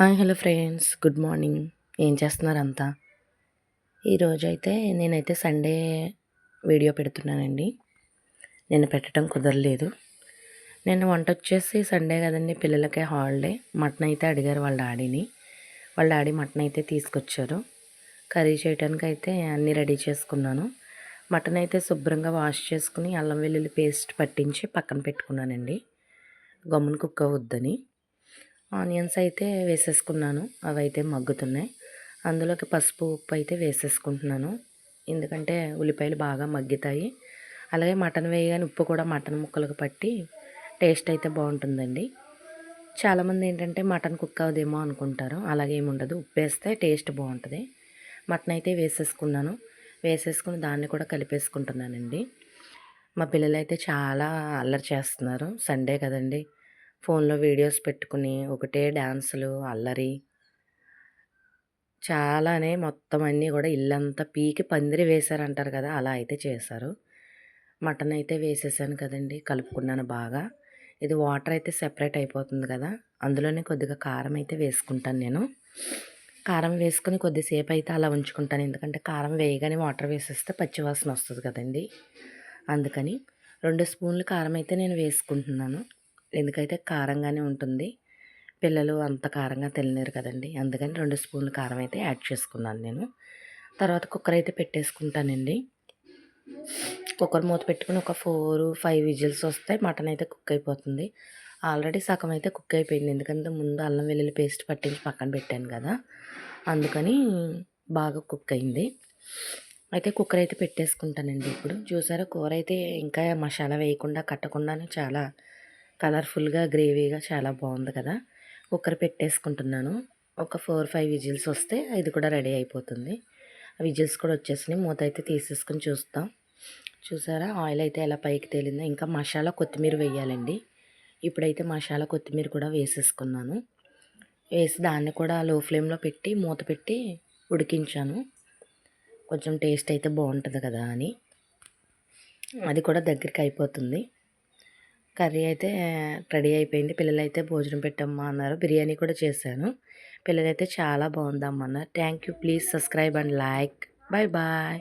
Hi hello friends. Good morning. ఏం చేస్తున్నారు అంతా? ఈరోజు అయితే నేనైతే సండే వీడియో పెడుతున్నానండి. నేను పెట్టడం కుదరలేదు. నేను వంట వచ్చేసి సండే కదండి పిల్లలకే హాలిడే. మటన్ అయితే అడిగారు వాళ్ళ డాడీని. వాళ్ళ డాడీ మటన్ అయితే తీసుకొచ్చారు. కర్రీ చేయడానికి అయితే అన్నీ రెడీ చేసుకున్నాను. మటన్ అయితే శుభ్రంగా వాష్ చేసుకుని అల్లం వెల్లుల్లి పేస్ట్ పట్టించి పక్కన పెట్టుకున్నానండి. గమ్మున కుక్క వద్దని ఆనియన్స్ అయితే వేసేసుకున్నాను. అవి అయితే మగ్గుతున్నాయి అందులోకి పసుపు ఉప్పు అయితే వేసేసుకుంటున్నాను. ఎందుకంటే ఉల్లిపాయలు బాగా మగ్గుతాయి. అలాగే మటన్ వేయగానే ఉప్పు కూడా మటన్ ముక్కలకు పట్టి టేస్ట్ అయితే బాగుంటుందండి. చాలామంది ఏంటంటే మటన్ కుక్ అవదేమో అనుకుంటారు. అలాగే ఏముండదు. ఉప్పు వేస్తే టేస్ట్ బాగుంటుంది. మటన్ అయితే వేసేసుకున్నాను. వేసేసుకుని దాన్ని కూడా కలిపేసుకుంటున్నానండి. మా పిల్లలు అయితే చాలా అల్లరి చేస్తున్నారు. సండే కదండి. ఫోన్లో వీడియోస్ పెట్టుకుని ఒకటే డ్యాన్సులు అల్లరి. చాలానే మొత్తం అన్నీ కూడా ఇల్లంతా పీకి పందిరి వేశారంటారు కదా అలా అయితే చేశారు. మటన్ అయితే వేసేసాను కదండి కలుపుకున్నాను బాగా. ఇది వాటర్ అయితే సెపరేట్ అయిపోతుంది కదా అందులోనే కొద్దిగా కారం అయితే వేసుకుంటాను నేను. కారం వేసుకుని కొద్దిసేపు అయితే అలా ఉంచుకుంటాను ఎందుకంటే కారం వేయగానే వాటర్ వేసేస్తే పచ్చివాసన వస్తుంది కదండి. అందుకని రెండు స్పూన్లు కారం అయితే నేను వేసుకుంటున్నాను. ఎందుకైతే కారంగానే ఉంటుంది. పిల్లలు అంత కారంగా తినలేరు కదండి. అందుకని రెండు స్పూన్లు కారం అయితే యాడ్ చేసుకున్నాను నేను. తర్వాత కుక్కర్ అయితే పెట్టేసుకుంటానండి. కుక్కర్ మూత పెట్టుకుని ఒక ఫోర్ ఫైవ్ విజిల్స్ వస్తే మటన్ అయితే కుక్ అయిపోతుంది. ఆల్రెడీ సగం అయితే కుక్ అయిపోయింది. ఎందుకంటే ముందు అల్లం వెల్లుల్లి పేస్ట్ పట్టించి పక్కన పెట్టాను కదా. అందుకని బాగా కుక్ అయింది. అయితే కుక్కర్ అయితే పెట్టేసుకుంటానండి ఇప్పుడు. చూసారా కూర అయితే ఇంకా మసాలా వేయకుండా కట్టకుండానే చాలా కలర్ఫుల్గా గ్రేవీగా చాలా బాగుంది కదా. కుక్కర్ పెట్టేసుకుంటున్నాను. ఒక ఫోర్ ఫైవ్ విజిల్స్ వస్తే ఇది కూడా రెడీ అయిపోతుంది. విజిల్స్ కూడా వచ్చేసినాయి. మూత అయితే తీసేసుకుని చూస్తాం. చూసారా? ఆయిల్ అయితే ఎలా పైకి తేలిందో. ఇంకా మసాలా కొత్తిమీర వేయాలండి. ఇప్పుడైతే మసాలా కొత్తిమీర కూడా వేసేసుకున్నాను. వేసి దాన్ని కూడా లో ఫ్లేమ్లో పెట్టి మూత పెట్టి ఉడికించాను. కొంచెం టేస్ట్ అయితే బాగుంటుంది కదా అని. అది కూడా దగ్గరికి అయిపోతుంది. కర్రీ అయితే రెడీ అయిపోయింది. పిల్లలైతే భోజనం పెట్టమ్మా అన్నారు. బిర్యానీ కూడా చేశాను. పిల్లలైతే చాలా బాగుందమ్మా అన్నారు. Thank you please subscribe and like. Bye bye.